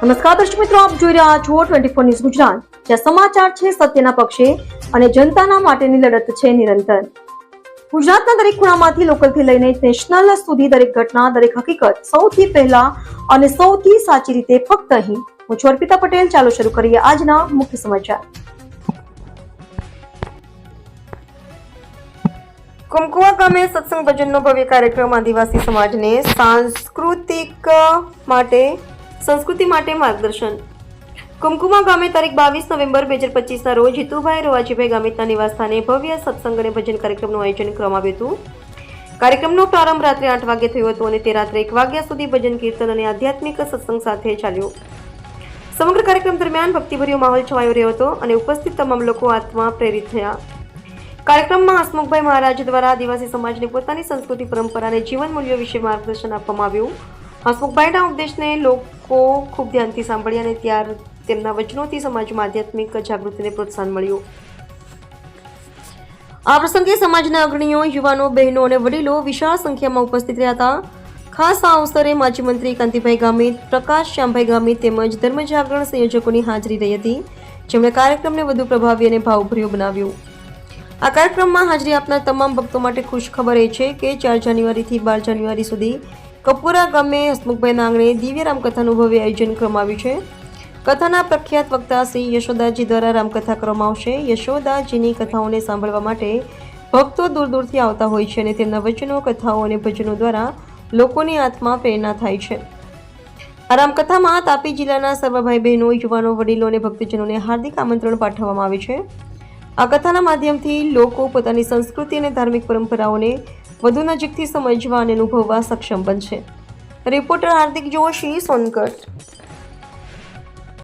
નમસ્કાર દર્શક મિત્રો, આપ જોઈ રહ્યા છો ટ્વેન્ટી ફોર ન્યૂઝ ગુજરાત. જ્યાં સમાચાર છે સત્યના પક્ષે અને જનતાના માટેની લડત છે નિરંતર. ગુજરાતના દરેક ખૂણામાંથી લોકલથી લઈને નેશનલ સુધી દરેક ઘટના, દરેક હકીકત સૌથી પહેલા અને સૌથી સાચી રીતે ફક્ત અહીં. હું છું અર્પિતા પટેલ. ચાલો શરૂ કરીએ આજના મુખ્ય સમાચાર. કુમકુવા ગામે સત્સંગ ભજનનો ભવ્ય કાર્યક્રમ આદિવાસી સમાજને સાંસ્કૃતિક માટે સંસ્કૃતિ માટે માર્ગદર્શન. કુમકુમા ગામે તારીખ બાવીસ નવેમ્બર બે હજાર પચીસના રોજ હિતુભાઈ રવાજીભાઈ ગામિતના નિવાસસ્થાને ભવ્ય સત્સંગ અને ભજન કાર્યક્રમનું આયોજન કરવામાં આવ્યું હતું. કાર્યક્રમનો પ્રારંભ રાત્રે આઠ વાગે થયો હતો અને તે રાત્રે એક વાગ્યા સુધી ભજન, કીર્તન અને આધ્યાત્મિક સત્સંગ સાથે ચાલ્યો. સમગ્ર કાર્યક્રમ દરમિયાન ભક્તિભર્યો માહોલ છવાયો રહ્યો હતો અને ઉપસ્થિત તમામ લોકો આત્મા પ્રેરિત થયા. કાર્યક્રમમાં હસમુખભાઈ મહારાજ દ્વારા આદિવાસી સમાજને પોતાની સંસ્કૃતિ, પરંપરા અને જીવન મૂલ્યો વિશે માર્ગદર્શન આપવામાં આવ્યું. હસમુખભાઈના ઉપદેશને લોકો ખૂબ ધ્યાનથી સાંભળ્યા અને ત્યાર તેમના વચનોથી સમાજમાં આધ્યાત્મિક જાગૃતિને પ્રોત્સાહન મળ્યું. આ પ્રસંગે સમાજના અગ્રણીઓ, યુવાનો, બહેનો અને વડીલો વિશાળ સંખ્યામાં ઉપસ્થિત રહ્યા હતા. ખાસ આ અવસરે માજી મંત્રી કાંતિભાઈ ગામિત પ્રકાશ શ્યામભાઈ ગામિત તેમજ ધર્મજાગરણ સંયોજકોની હાજરી રહી હતી. જેમણે કાર્યક્રમને વધુ પ્રભાવી અને ભાવભર્યો બનાવ્યું. આ કાર્યક્રમમાં હાજરી આપનાર તમામ ભક્તો માટે ખુશ ખબર એ છે કે ચાર જાન્યુઆરીથી બાર જાન્યુઆરી સુધી કપુરા ગામે હસમુખભાઈ આંગણે દિવ્ય રામકથાનું ભવ્ય આયોજન કરવામાં આવ્યું છે. કથાના પ્રખ્યાત વક્તા શ્રી યશોદાજી દ્વારા રામકથા કરવામાં આવશે યશોદાજીની કથાઓને સાંભળવા માટે ભક્તો દૂર દૂરથી આવતા હોય છે અને તેમના વચનો, કથાઓ અને ભજનો દ્વારા લોકોની આત્મા પ્રેરણા થાય છે. આ રામકથામાં તાપી જિલ્લાના સર્વભાઈ બહેનો, યુવાનો, વડીલો અને ભક્તજનોને હાર્દિક આમંત્રણ પાઠવવામાં આવે છે. આ કથાના માધ્યમથી લોકો પોતાની સંસ્કૃતિ અને ધાર્મિક પરંપરાઓને વધુ નજીકથી સમજવા અને અનુભવવા સક્ષમ બનશે. રિપોર્ટર હાર્દિક જોશી સોનગઢ